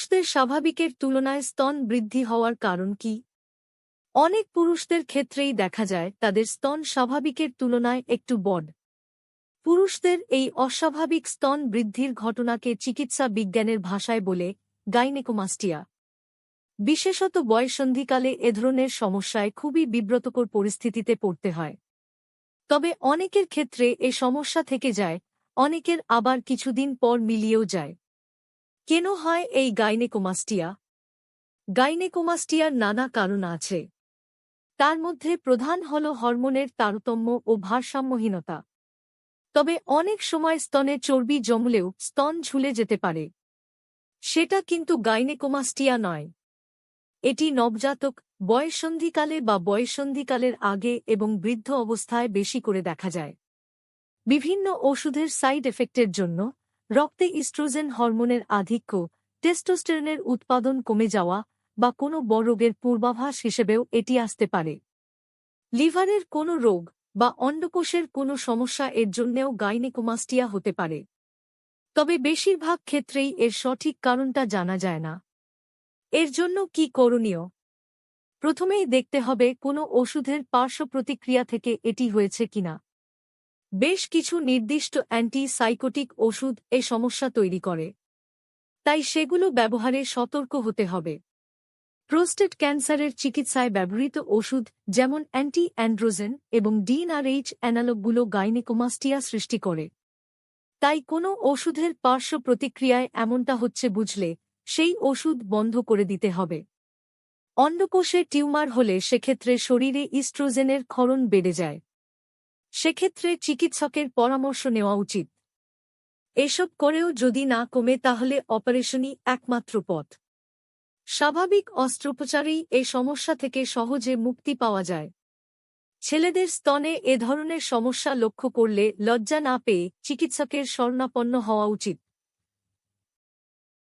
পুরুষদের স্বাভাবিকের তুলনায় স্তন বৃদ্ধি হওয়ার কারণ কি? অনেক পুরুষদের ক্ষেত্রেই দেখা যায়, তাদের স্তন স্বাভাবিকের তুলনায় একটু বড়। পুরুষদের এই অস্বাভাবিক স্তন বৃদ্ধির ঘটনাকে চিকিৎসা বিজ্ঞানের ভাষায় বলে গাইনেকোমাস্টিয়া। বিশেষত বয়সন্ধিকালে এ ধরনের সমস্যায় খুবই বিব্রতকর পরিস্থিতিতে পড়তে হয়। তবে অনেকের ক্ষেত্রে এ সমস্যা থেকে যায়, অনেকের আবার কিছুদিন পর মিলিয়েও যায়। কেন হয় এই গাইনেকোমাস্টিয়া? গাইনেকোমাস্টিয়ার নানা কারণ আছে। তার মধ্যে প্রধান হল হরমোনের তারতম্য ও ভারসাম্যহীনতা। তবে অনেক সময় স্তনে চর্বি জমলেও স্তন ঝুলে যেতে পারে। সেটা কিন্তু গাইনেকোমাস্টিয়া নয়। এটি নবজাতক, বয়সন্ধিকালে বা বয়সন্ধিকালের আগে এবং বৃদ্ধ অবস্থায় বেশি করে দেখা যায়। বিভিন্ন ওষুধের সাইড এফেক্টের জন্য রক্তে ইস্ট্রোজেন হরমোনের আধিক্য, টেস্টোস্টেরনের উৎপাদন কমে যাওয়া বা কোনো বড় রোগের পূর্বাভাস হিসেবেও এটি আসতে পারে। লিভারের কোনো রোগ বা অন্ডকোষের কোনো সমস্যা এর জন্যেও গাইনেকোমাস্টিয়া হতে পারে। তবে বেশিরভাগ ক্ষেত্রেই এর সঠিক কারণটা জানা যায় না। এর জন্য কি করণীয়? প্রথমেই দেখতে হবে কোনো ওষুধের পার্শ্ব প্রতিক্রিয়া থেকে এটি হয়েছে কিনা। বেশ কিছু নির্দিষ্ট অ্যান্টি সাইকোটিক ওষুধ এ সমস্যা তৈরি করে। তাই সেগুলো ব্যবহারে সতর্ক হতে হবে। প্রোস্টেট ক্যান্সারের চিকিৎসায় ব্যবহৃত ওষুধ যেমন অ্যান্টি অ্যান্ড্রোজেন এবং ডিএনআরএইচ অ্যানালগগুলো গাইনেকোমাস্টিয়া সৃষ্টি করে। তাই কোনো ওষুধের পার্শ্ব প্রতিক্রিয়ায় এমনটা হচ্ছে বুঝলে, সেই ওষুধ বন্ধ করে দিতে হবে। অন্ডকোষে টিউমার হলে সেক্ষেত্রে শরীরে ইস্ট্রোজেনের ক্ষরণ বেড়ে যায়। সেক্ষেত্রে চিকিৎসকের পরামর্শ নেওয়া উচিত। এসব করেও যদি না কমে, তাহলে অপারেশনই একমাত্র পথ। স্বাভাবিক অস্ত্রোপচারেই এ সমস্যা থেকে সহজে মুক্তি পাওয়া যায়। ছেলেদের স্তনে এ ধরনের সমস্যা লক্ষ্য করলে লজ্জা না পেয়ে চিকিৎসকের স্বর্ণাপন্ন হওয়া উচিত।